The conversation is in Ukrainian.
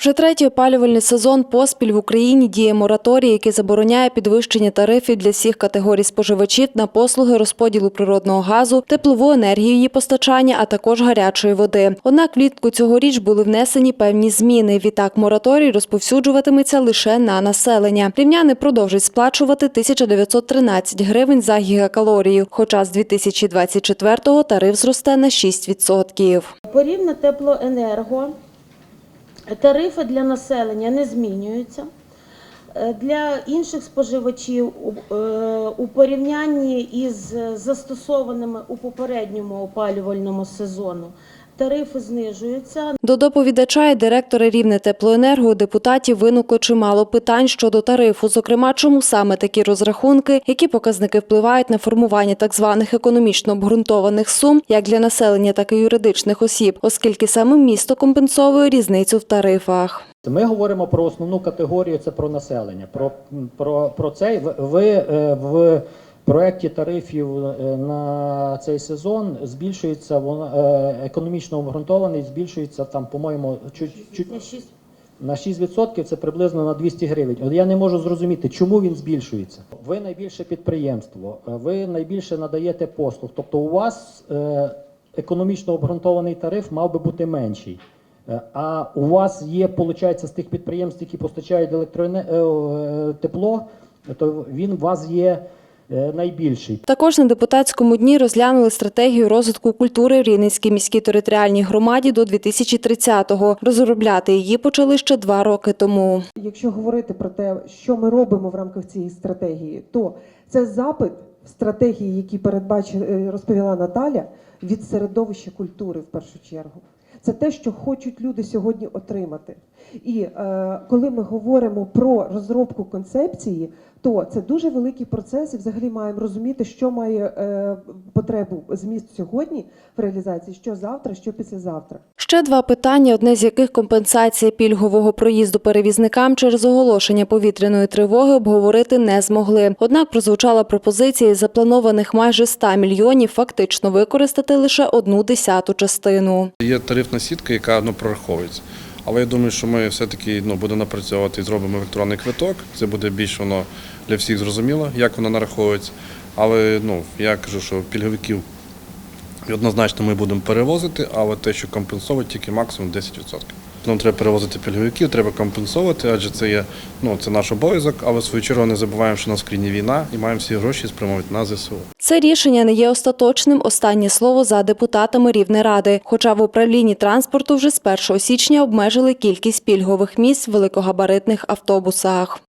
Вже третій опалювальний сезон поспіль в Україні діє мораторій, який забороняє підвищення тарифів для всіх категорій споживачів на послуги розподілу природного газу, теплову енергію її постачання, а також гарячої води. Однак влітку цьогоріч були внесені певні зміни. Відтак мораторій розповсюджуватиметься лише на населення. Рівняни продовжать сплачувати 1913 гривень за гігакалорію, хоча з 2024-го тариф зросте на 6%. Порівняно теплоенерго. Тарифи для населення не змінюються. Е, Для інших споживачів е, у порівнянні із застосованими у попередньому опалювальному сезону тарифи знижуються. До доповідача і директора Рівне теплоенерго депутатів виникло чимало питань щодо тарифу. Зокрема, чому саме такі розрахунки, які показники впливають на формування так званих економічно обґрунтованих сум, як для населення, так і юридичних осіб, оскільки саме місто компенсовує різницю в тарифах. Ми говоримо про основну категорію, це про населення. Про, про, про цей ви- ви е, в проєкті тарифів е, на цей сезон збільшується вона е, економічно обґрунтований, збільшується там, по-моєму, чуть, чуть На шість- на 6% це приблизно на 200 гривень. От я не можу зрозуміти, чому він збільшується. Ви найбільше підприємство, е, ви найбільше надаєте послуг. Тобто у вас економічно обґрунтований тариф мав би бути менший. А у вас є, виходить, з тих підприємств, які постачають електроене... е, е, тепло, то він у вас є найбільший. Також на депутатському дні розглянули стратегію розвитку культури в Рівненській міській територіальній громаді до 2030-го. Розробляти її почали ще два роки тому. Якщо говорити про те, що ми робимо в рамках цієї стратегії, то це запит в стратегії, які передбач... е, розповіла Наталя, від середовища культури в першу чергу. Це те, що хочуть люди сьогодні отримати. І е, коли ми говоримо про розробку концепції, то це дуже великий процес, і взагалі маємо розуміти, що має е, потребу зміст сьогодні в реалізації, що завтра, що післязавтра. Ще два питання, одне з яких компенсація пільгового проїзду перевізникам через оголошення повітряної тривоги обговорити не змогли. Однак прозвучала пропозиція запланованих майже 100 мільйонів фактично використати лише одну десяту частину. Є тарифна сітка, яка ну, прораховується. Але я думаю, що ми все-таки ну, будемо напрацьовувати і зробимо електронний квиток. Це буде більш воно для всіх зрозуміло, як воно нараховується. Але ну, я кажу, що пільговиків однозначно ми будемо перевозити, але те, що компенсовують, тільки максимум 10%. Нам треба перевозити пільговиків, треба компенсувати, адже це є ну, це наш обов'язок, але в свою чергу не забуваємо, що у нас війна і маємо всі гроші спрямовувати на ЗСУ. Це рішення не є остаточним. Останнє слово за депутатами Рівнеради. Хоча в управлінні транспорту вже з 1 січня обмежили кількість пільгових місць в великогабаритних автобусах.